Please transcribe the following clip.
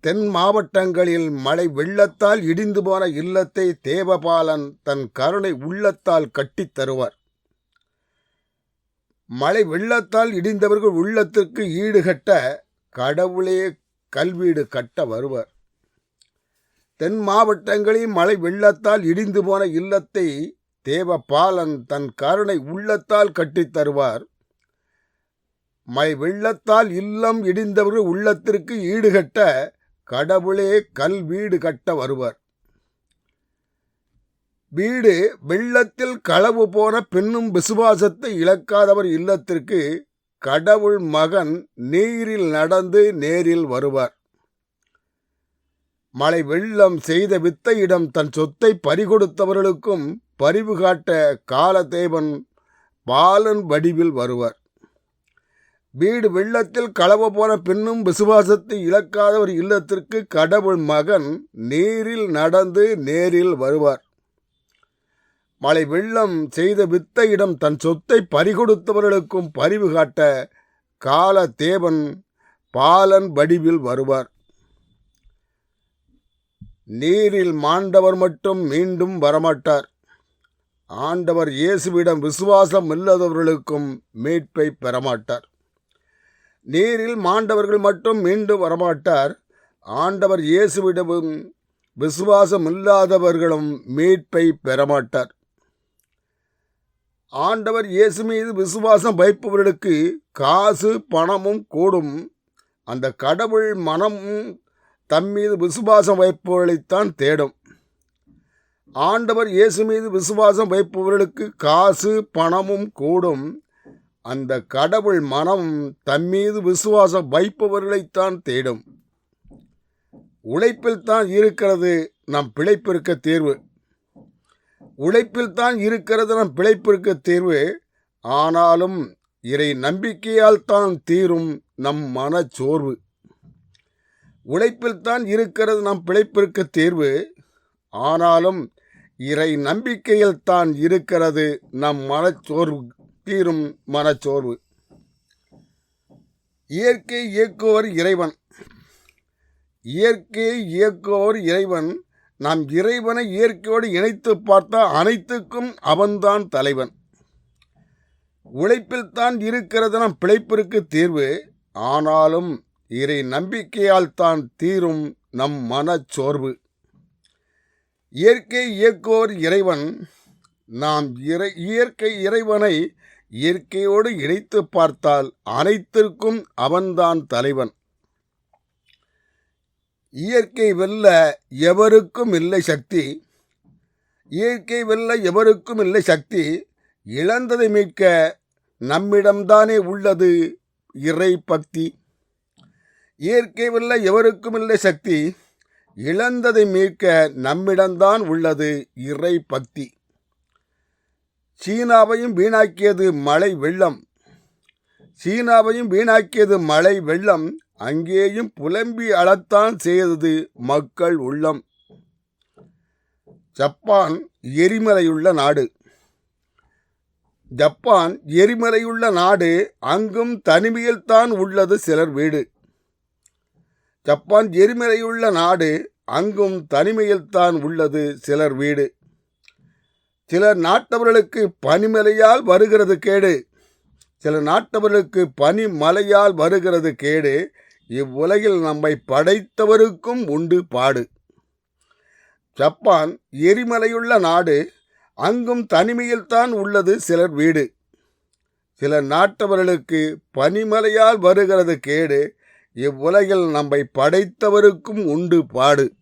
தென் மாவட்டங்களில் மழை வெள்ளத்தால் இடிந்து போன இல்லத்தை தேவபாலன் தன் கருணை உள்ளத்தால் கட்டித் தருவார். மழை வெள்ளத்தால் இடிந்தவர்கள் உள்ளத்திற்கு ஈடுகட்ட கடவுளே கல்வீடு கட்ட வருவர். தென் மாவட்டங்களில் மழை வெள்ளத்தால் இடிந்து போன இல்லத்தை தேவபாலன் தன் கருணை உள்ளத்தால் கட்டித் தருவார். மழை வெள்ளத்தால் இல்லம் இடிந்தவர்கள் உள்ளத்திற்கு ஈடுகட்ட கடவுளே கல் வீடு கட்ட வருவர். வீடு வெள்ளத்தில் களவு போன பெண்ணும் விசுவாசத்தை இழக்காதவர் இல்லத்திற்கு கடவுள் மகன் நீரில் நடந்து நேரில் வருவார். மழை வெள்ளம் செய்த வித்தையிடம் தன் சொத்தை பறிகொடுத்தவர்களுக்கும் பறிவு காட்ட காலதேவன் பாலன் வடிவில் வருவார். வீடு வெள்ளத்தில் களவு போன பெண்ணும் விசுவாசத்தை இழக்காத ஒரு இல்லத்திற்கு கடவுள் மகன் நீரில் நடந்து நேரில் வருவார். மழை வெள்ளம் செய்த வித்தையிடம் தன் சொத்தை பறிகொடுத்தவர்களுக்கும் பரிவு காட்ட கால தேவன் பாலன் வடிவில் வருவார். நீரில் மாண்டவர் மட்டும் மீண்டும் வரமாட்டார். ஆண்டவர் இயேசுவிடம் விசுவாசம் இல்லாதவர்களுக்கும் மீட்பை பெறமாட்டார். நீரில் மாண்டவர்கள் மட்டும் மீண்டும் வரமாட்டார். ஆண்டவர் இயேசுவிடமும் விசுவாசம் இல்லாதவர்களும் மீட்பை பெறமாட்டார். ஆண்டவர் இயேசு மீது விசுவாசம் வைப்பவர்களுக்கு காசு பணமும் கூடும். அந்த கடவுள் மனமும் தம்மீது விசுவாசம் வைப்பவர்களைத்தான் தேடும். ஆண்டவர் இயேசு மீது விசுவாசம் வைப்பவர்களுக்கு காசு பணமும் கூடும். அந்த கடவுள் மனம் தம்மீது விசுவாசம் வைப்பவர்களைத்தான் தேடும். உழைப்பில் தான் இருக்கிறது நம் பிழைப்பிருக்க தேர்வு. உழைப்பில் தான் இருக்கிறது நம் பிழைப்பிருக்க தேர்வு. ஆனாலும் இறை நம்பிக்கையால் தான் தீரும் நம் மனச்சோர்வு. உழைப்பில் தான் இருக்கிறது நம் பிழைப்பிருக்க தேர்வு. ஆனாலும் இறை நம்பிக்கையில் தான் இருக்கிறது நம் மனச்சோர்வு. தீரும் மனச்சோர்வு. இயற்கை இயக்குவர் இறைவன். இயற்கையை இயக்குவர் இறைவன் நாம் இறைவனை இயற்கையோடு இணைத்து பார்த்தா அனைத்துக்கும் அவன்தான் தலைவன். உழைப்பில் தான் இருக்கிறது நம் பிழைப்பிற்கு தீர்வு. ஆனாலும் இறை நம்பிக்கையால் தான் தீரும் நம் மனச்சோர்வு. இயற்கை இயக்குவோர் இறைவன் நாம் இறை இயற்கை இறைவனை இயற்கையோடு இணைத்து பார்த்தால் அனைத்திற்கும் அவன்தான் தலைவன். இயற்கை வெல்ல எவருக்கும் இல்லை சக்தி. இயற்கை வெல்ல எவருக்கும் இல்லை சக்தி. இழந்ததை மீட்க நம்மிடம்தானே உள்ளது இறை பக்தி. இயற்கை வெல்ல எவருக்கும் இல்லை சக்தி. இழந்ததை மீட்க நம்மிடம்தான் உள்ளது இறை பக்தி. சீனாவையும் வீணாக்கியது மழை வெள்ளம். சீனாவையும் வீணாக்கியது மழை வெள்ளம். அங்கேயும் புலம்பி அளத்தான் செய்தது மக்கள் உள்ளம். ஜப்பான் எரிமலையுள்ள நாடு. ஜப்பான் எரிமலையுள்ள நாடு அங்கும் தனிமையில்தான் உள்ளது சிலர் வீடு. ஜப்பான் எரிமலையுள்ள நாடு அங்கும் தனிமையில்தான் உள்ளது சிலர் வீடு. சில நாட்டவர்களுக்கு பனிமலையால் வருகிறது கேடு. சில நாட்டவர்களுக்கு பனிமலையால் வருகிறது கேடு. இவ்வுலகில் நம்மை படைத்தவருக்கும் உண்டு பாடு. ஜப்பான் எரிமலையுள்ள நாடு அங்கும் தனிமையில்தான் உள்ளது சிலர் வீடு. சில நாட்டவர்களுக்கு பனிமலையால் வருகிறது கேடு. இவ்வுலகில் நம்மை படைத்தவருக்கும் உண்டு பாடு.